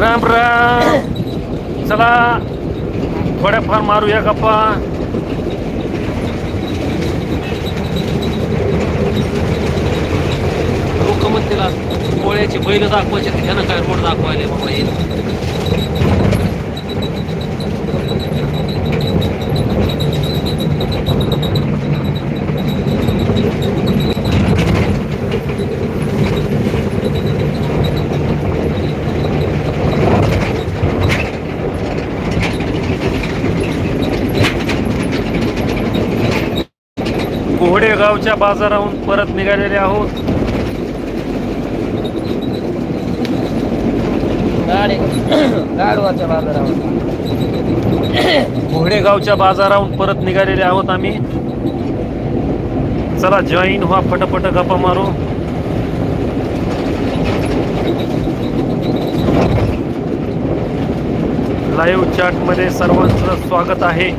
राम राम। चला थोड्याफार मारूया गप्पा। लोक म्हणतील आज बैल दाखवायचे त्यानं काय रोड घोडेगावच्या बाजाराहून परत निघालेले आहोत. घोडेगावच्या बाजाराहून परत निघालेले आहोत आम्ही. चला जॉईन व्हा फटाफट गप्पा मारू. लाईव्ह चॅटमध्ये सर्वांचं स्वागत आहे.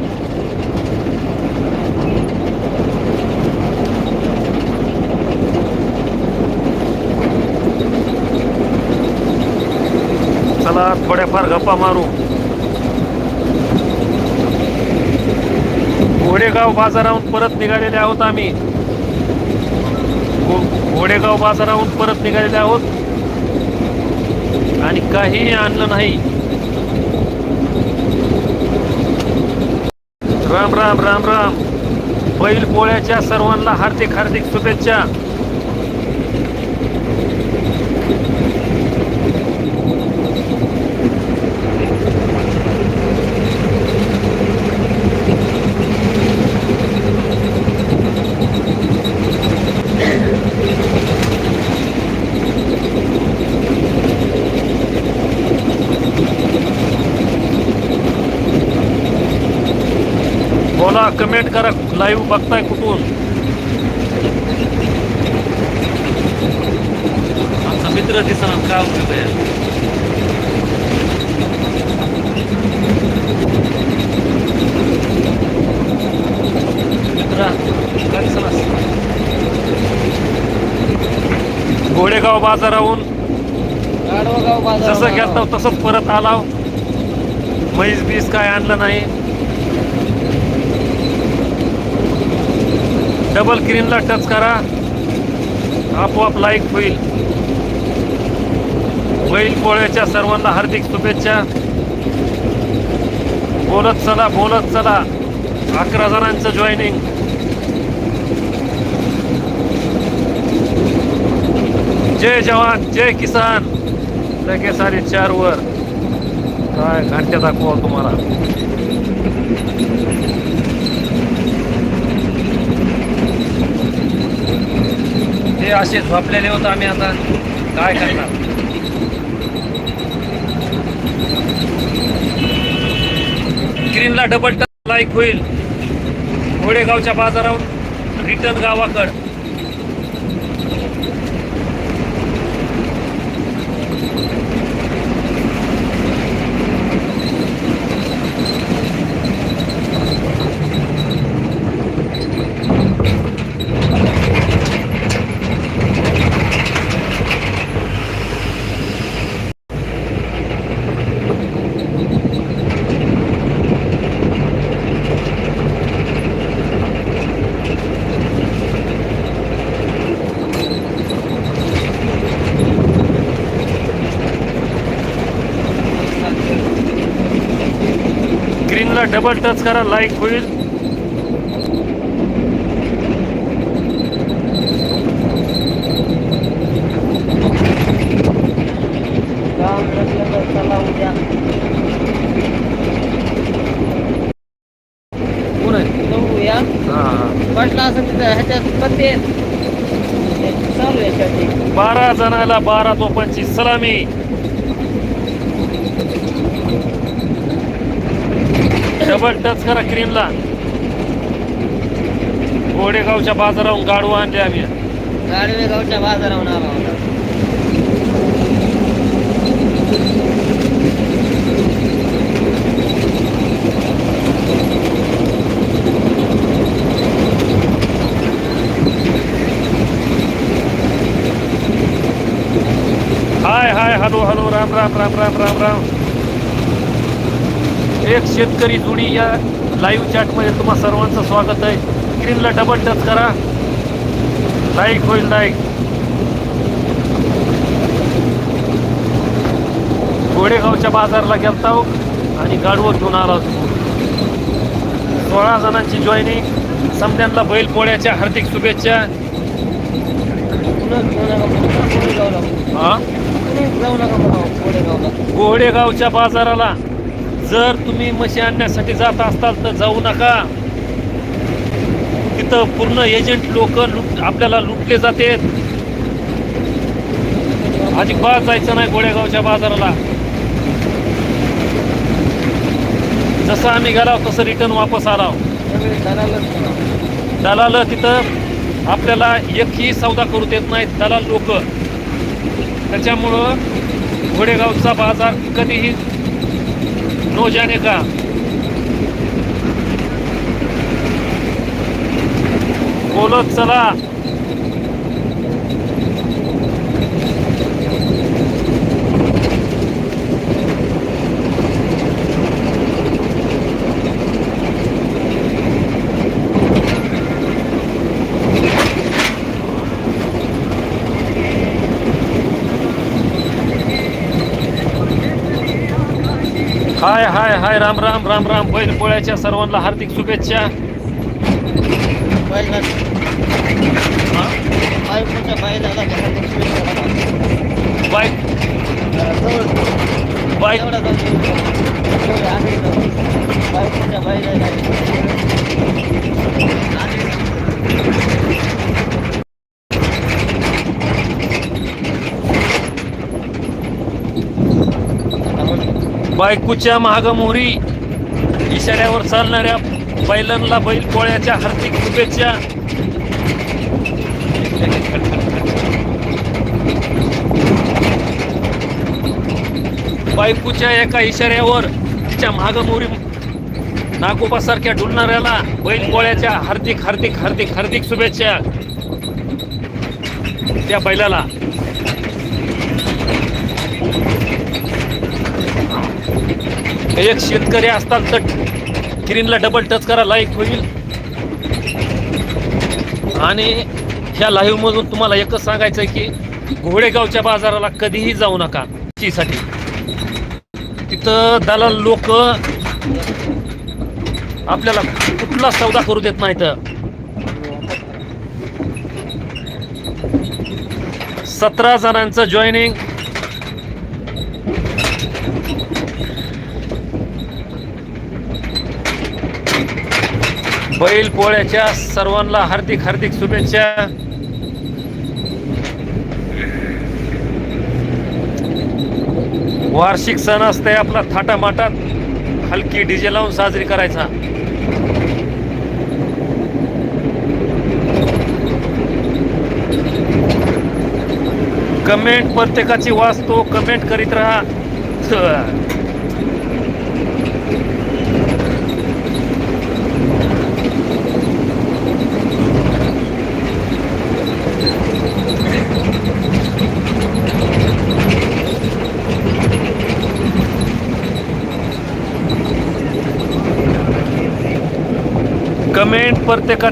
चला थोड्याफार गप्पा मारू. घोडेगाव बाजाराहून परत निघालेले आहोत आम्ही. घोडेगाव बाजाराहून परत निघालेले आहोत. आणि काहीही आणलं नाही. राम राम राम राम. बैल पोळ्याच्या सर्वांना हार्दिक हार्दिक शुभेच्छा बोला कमेंट करा लाईव्ह बघताय कुठून? आमचा मित्र दिसणार काय उपयोग आहे घोडेगाव बाजाराहून जसं गेलतो तसंच परत आलाव. म्हैस बीस काय आणलं नाही. डबल क्रीनला टच करा. आपोआप लाईक होईल. बैल पोळ्याच्या सर्वांना हार्दिक शुभेच्छा. बोलत चला बोलत चला. अकरा जणांचं जॉईनिंग जय जवान जय किसान. लगेच आले चार वर. काय घंट्या दाखवा तुम्हाला? ते असे झोपलेले होतं आम्ही आता. काय करणार? स्क्रीनला डबल टच लाईक होईल. घोडेगावच्या बाजारावर रिटर्न गावाकड स्क्रीनला डबल टच करा लाईक होईल काम नसलं तर चला उद्या कोण आहे बघूया हा, हा. वाटलं असं तिथं ह्याच्यात पत्ते आहेत. ते. चालू आहे शर्टिंग बारा जणाला बारा तोपांची सलामी. डबल टच करा स्क्रीनला गोडेगावच्या बाजाराहून गाडू आणले आम्ही. गाडवे गावच्या बाजारावर आला होता hi hi hello hello Ram Ram Ram Ram Ram Ram. एक शेतकरी जुडी या लाईव्ह चॅटमध्ये तुम्हा सर्वांचं स्वागत आहे. स्क्रीनला डबल टच करा. लाईक होईल लाईक गोडेगावच्या बाजारला गेलता हो. आणि गाडवं घेऊन आला सोळा जणांची जॉईनिंग समद्यांना बैल पोळ्याच्या हार्दिक शुभेच्छा. हा? गोडेगावच्या बाजाराला. जर तुम्ही म्हशी आणण्यासाठी जात असाल तर जाऊ नका. तिथं पूर्ण एजंट लोक लुट आपल्याला लुटले जाते अजिबात जायचं नाही गोडेगावच्या बाजाराला. जसं आम्ही गेला तसं रिटर्न वापस आला. दलाल तिथं आपल्याला एकही सौदा करू देत नाहीत दलाल लोक. त्याच्यामुळं घोडेगावचा बाजार कधीही नो जाने का बोलत चला हाय हाय हाय राम राम राम राम. बैल पोळ्याच्या सर्वांना हार्दिक शुभेच्छा. बाईक बाईक एवढा जाऊ तेवढे आहे जवळ. बायकोच्या बैलाला आणि आता म्हण- बायकूच्या महागमोहरी इशाऱ्यावर चालणाऱ्या बैलांना बैल पोळ्याच्या हार्दिक शुभेच्छा. बायकूच्या एका इशाऱ्यावर तिच्या महागमोहरी नागोबासारख्या डुलणाऱ्याला बैल पोळ्याच्या हार्दिक हार्दिक हार्दिक हार्दिक शुभेच्छा. त्या बैलाला एक शेतकरी असतात तर स्क्रीनला डबल टच करा लाईक होईल. आणि ह्या लाईव्ह मधून तुम्हाला एकच सांगायचं आहे की घोडेगावच्या बाजाराला कधीही जाऊ नका साठी तिथं दलाल लोक आपल्याला कुठला सौदा करू देत नाहीत. सतरा जणांचं जॉईनिंग बैल पोळ्याच्या सर्वांना हार्दिक हार्दिक शुभेच्छा. वार्षिक सण असते आपला थाटामाटात. हलकी डीजे लावून साजरी करायचा. कमेंट प्रत्येकाची वाचतो कमेंट करीत राहा कमेंट प्रत्येकाची